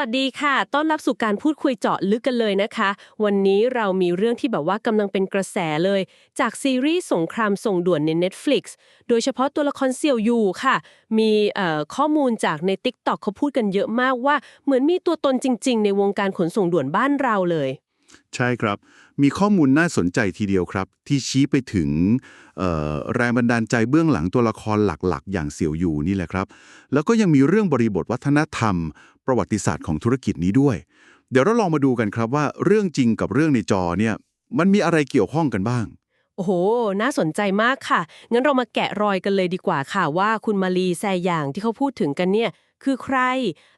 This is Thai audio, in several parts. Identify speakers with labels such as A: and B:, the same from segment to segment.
A: วัสดีค่ะ ต้อนรับสู่การพูดคุยเจาะลึกกันเลยนะคะ วันนี้เรามีเรื่องที่แบบว่ากำลังเป็นกระแสเลย จากซีรีส์สงครามส่งด่วนใน Netflix โดยเฉพาะตัวละครเซียวยูค่ะ มีข้อมูลจากใน TikTok เขาพูดกันเยอะมากว่า เหมือนมีตัวตนจริง ๆ ในวงการขนส่งด่วนบ้านเราเลย
B: ใช่ครับ มีข้อมูลน่าสนใจทีเดียวครับ ที่ชี้ไปถึงแรงบันดาลใจเบื้องหลังตัวละครหลักๆ อย่างเสี่ยวอยู่นี่แหละครับ แล้วก็ยังมีเรื่องบริบทวัฒนธรรม ประวัติศาสตร์ของธุรกิจนี้ด้วย เดี๋ยวเราลองมาดูกันครับว่าเรื่องจริงกับเรื่องในจอเนี่ยมันมีอะไรเกี่ยวข้องกันบ้าง
A: โอ้โห น่าสนใจมากค่ะ งั้นเรามาแกะรอยกันเลยดีกว่าค่ะว่าคุณมาลีแซหยางที่เขาพูดถึงกันเนี่ย คือใคร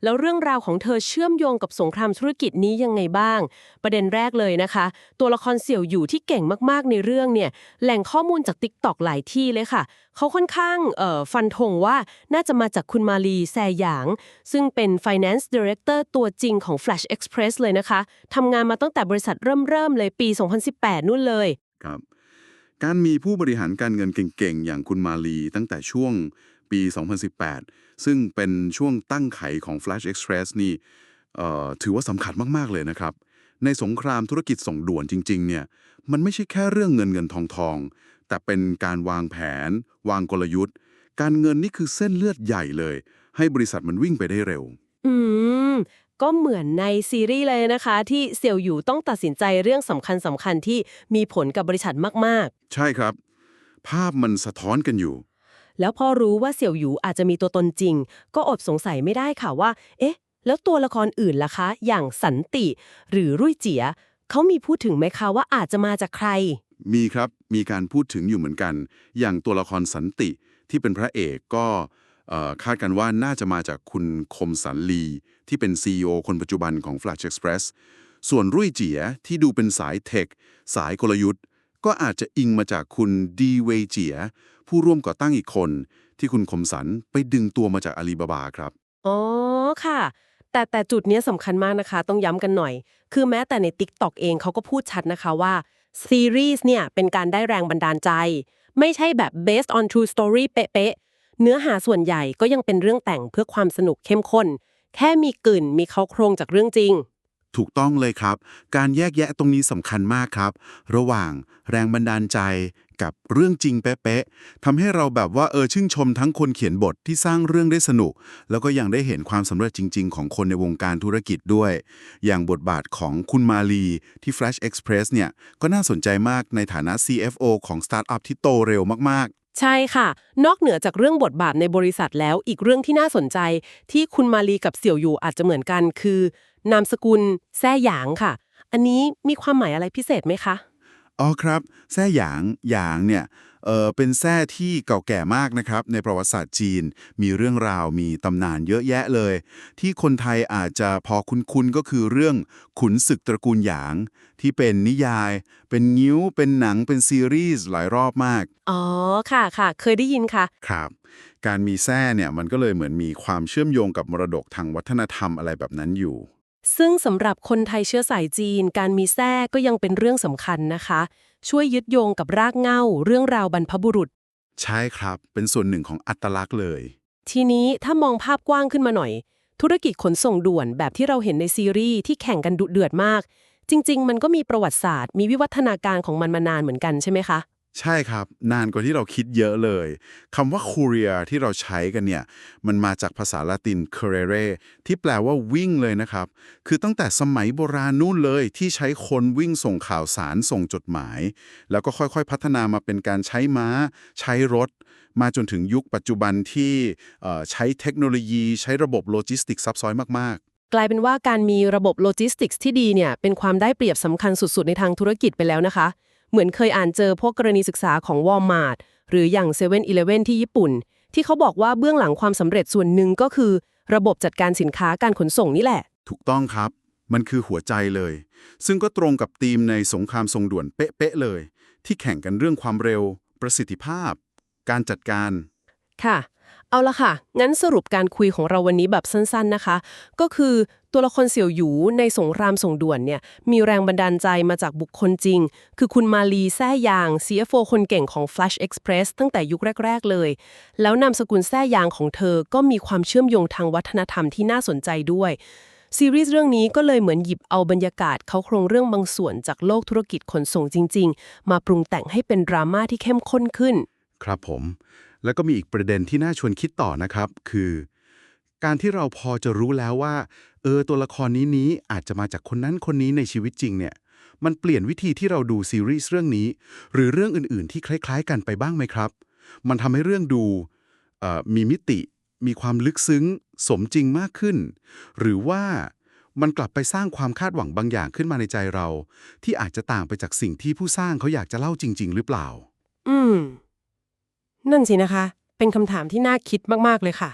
A: แล้วเรื่องราวของเธอเชื่อมโยงกับสงครามธุรกิจนี้ยังไงบ้าง ประเด็นแรกเลยนะคะ ตัวละครเสี่ยวอยู่ที่เก่งมากๆในเรื่องเนี่ยแหล่งข้อมูลจาก Tik t o อกหลายที่เลยค่ะ เขาค่อนข้างเอ่อฟันธงว่าน่าจะมาจากคุณมาลีแซหยาง ซึ่งเป็น Finance Director ตัวจริงของ Flash Express เลยนะคะทำงานมาตั้งแต่บริษัทเริ่มๆเลยปี 2018 นู่นเลย
B: ครับการมีผู้บริหารการเงินเก่งๆ อย่างคุณมาลีตั้งแต่ช่วง ปี 2018 ซึ่งเป็นช่วงตั้งไขของ Flash Express นี่เอ่อถือว่าสำคัญมาก ๆ เลยนะครับ ในสงครามธุรกิจส่งด่วนจริง ๆ เนี่ย มันไม่ใช่แค่เรื่องเงินเงินทองทอง แต่เป็นการวางแผน วางกลยุทธ์ การเงินนี่คือเส้นเลือดใหญ่เลย ให้บริษัทมันวิ่งไปได้เร็ว
A: อืม ก็เหมือนในซีรีส์เลยนะคะ ที่เสี่ยวอยู่ต้องตัดสินใจเรื่องสำคัญสำคัญที่มีผลกับบริษัทมาก
B: ใช่ครับ ภาพมันสะท้อนกันอยู่
A: ๆ แล้วพอรู้ว่าเสี่ยวอยู่อาจจะมีตัวตนจริง ก็อดสงสัยไม่ได้ค่ะว่า เอ๊ะ แล้วตัวละครอื่นล่ะคะ อย่างสันติ หรือรุ่ยเจียเขามีพูดถึงไหมคะว่าอาจจะมาจากใคร
B: มีครับมีการพูดถึงอยู่เหมือนกัน อย่างตัวละครสันติที่เป็นพระเอกก็คาดกันว่าน่าจะมาจากคุณคมสันลี ที่เป็น CEO คนปัจจุบันของ Flash Express ส่วนรุ่ยเจียที่ดูเป็นสายเทค สายกลยุทธ์ ก็อาจจะอิงมาจากคุณดีเวเจีย ผู้ร่วมก่อตั้งอีกคน ที่คุณคมสันไปดึงตัวมาจากอาลีบาบาครับ
A: อ๋อ ค่ะ แต่แต่จุดนี้สำคัญมากนะคะ ต้องย้ำกันหน่อย คือแม้แต่ใน TikTok เองเขาก็พูดชัดนะคะว่าซีรีส์เนี่ยเป็นการได้แรงบันดาลใจ ไม่ใช่แบบ based on true story เป๊ะๆเนื้อหาส่วนใหญ่ก็ยังเป็นเรื่องแต่งเพื่อความสนุกเข้มข้น แค่มีกลิ่นมีเขาโครงจากเรื่องจริง
B: ถูกต้องเลยครับ การแยกแยะตรงนี้สำคัญมากครับ ระหว่างแรงบันดาลใจกับเรื่องจริงเป๊ะๆทำให้เราแบบว่าเออชื่นชมทั้งคนเขียนบทที่สร้างเรื่องได้สนุก แล้วก็ยังได้เห็นความสำเร็จจริง ๆ ของคนในวงการธุรกิจด้วย อย่างบทบาทของคุณมาลีที่ Flash Express เนี่ยก็น่าสนใจมากในฐานะ CFO ของสตาร์ทอัพที่โตเร็วมากๆ
A: ใช่ค่ะ นอกเหนือจากเรื่องบทบาทในบริษัทแล้วอีกเรื่องที่น่าสนใจที่คุณมาลีกับเสี่ยวอยู่อาจจะเหมือนกัน คือ นามสกุล แซ่หยางค่ะ อันนี้มีความหมายอะไรพิเศษไหมคะ
B: ๆอ๋อครับ แซ่หยาง หยางเนี่ยเออเป็นแซ่ที่เก่าแก่มากนะครับ ในประวัติศาสตร์จีน มีเรื่องราวมีตำนานเยอะแยะเลย ที่คนไทยอาจจะพอคุ้นๆก็คือเรื่องขุนศึกตระกูลหยาง ที่เป็นนิยาย เป็นงิ้ว เป็นหนังเป็นซีรีส์หลายรอบมาก
A: อ๋อค่ะค่ะเคยได้ยินค่ะ
B: ครับ การมีแซ่เนี่ยมันก็เลยเหมือนมีความเชื่อมโยงกับมรดกทางวัฒนธรรมอะไรแบบนั้นอยู่
A: ซึ่งสำหรับคนไทยเชื้อสายจีน การมีแท้ก็ยังเป็นเรื่องสำคัญนะคะ ช่วยยึดโยงกับรากเหง้า เรื่องราวบรรพบุรุษ
B: ใช่ครับ เป็นส่วนหนึ่งของอัตลักษณ์เลย
A: ทีนี้ถ้ามองภาพกว้างขึ้นมาหน่อย ธุรกิจขนส่งด่วนแบบที่เราเห็นในซีรีส์ที่แข่งกันดุเดือดมาก จริง ๆ มันก็มีประวัติศาสตร์ มีวิวัฒนาการของมันมานานเหมือนกันใช่ไหมคะ
B: ใช่ครับ นานกว่าที่เราคิดเยอะเลยคำว่า courier ที่เราใช้กันเนี่ย มันมาจากภาษาละติน currere ที่แปลว่าวิ่งเลยนะครับ คือตั้งแต่สมัยโบราณนู่นเลยที่ใช้คนวิ่งส่งข่าวสารส่งจดหมาย แล้วก็ค่อยๆพัฒนามาเป็นการใช้ม้า ใช้รถ มาจนถึงยุคปัจจุบันที่ใช้เทคโนโลยี ใช้ระบบโลจิสติกส์ซับซ้อนมาก
A: กลายเป็นว่าการมีระบบโลจิสติกส์ที่ดีเนี่ยเป็นความได้เปรียบสำคัญสุด ๆ ในทางธุรกิจไปแล้วนะคะ เหมือนเคยอ่านเจอพวกกรณีศึกษาของ Walmart หรืออย่าง7 e เ e ่ e อที่ญี่ปุ่น ที่เขาบอกว่าเบื้องหลังความสำเร็จส่วนหนึ่งก็คือ ระบบจัดการสินค้าการขนส่งนี่แหละ
B: ๆถูกต้องครับ มันคือหัวใจเลย ซึ่งก็ตรงกับธีมในสงครามทรงด่วนเป๊ะๆเลย ที่แข่งกันเรื่องความเร็ว ประสิทธิภาพ การจัดการ
A: ค่ะ เอาละค่ะ งั้นสรุปการคุยของเราวันนี้แบบสั้นๆนะคะ ก็คือตัวละครเสี่ยวหยูในสงครามส่งด่วนเนี่ย มีแรงบันดาลใจมาจากบุคคลจริง คือคุณมาลีแซ่ยาง CFO คนเก่งของ Flash Express ตั้งแต่ยุคแรก ๆ เลย แล้วนามสกุลแซ่ยางของเธอก็มีความเชื่อมโยงทางวัฒนธรรมที่น่าสนใจด้วยซีรีส์เรื่องนี้ก็เลยเหมือนหยิบเอาบรรยากาศเขาโครงเรื่องบางส่วนจากโลกธุรกิจขนส่งจริง ๆ มาปรุงแต่งให้เป็นดราม่าที่เข้มข้นขึ้น
B: ครับผม แล้วก็มีอีกประเด็นที่น่าชวนคิดต่อนะครับ คือ การที่เราพอจะรู้แล้วว่า เออตัวละครนี้นี้อาจจะมาจากคนนั้นคนนี้ในชีวิตจริงเนี่ย มันเปลี่ยนวิธีที่เราดูซีรีส์เรื่องนี้ หรือเรื่องอื่นๆ ที่คล้าย ๆ กันไปบ้างไหมครับ มันทำให้เรื่องดูมีมิติ มีความลึกซึ้ง สมจริงมากขึ้น หรือว่ามันกลับไปสร้างความคาดหวังบางอย่างขึ้นมาในใจเรา ที่อาจจะต่างไปจากสิ่งที่ผู้สร้างเขาอยากจะเล่าจริง ๆ หรือเปล่า
A: อืม นั่นสินะคะ เป็นคำถามที่น่าคิดมาก ๆ เลยค่ะ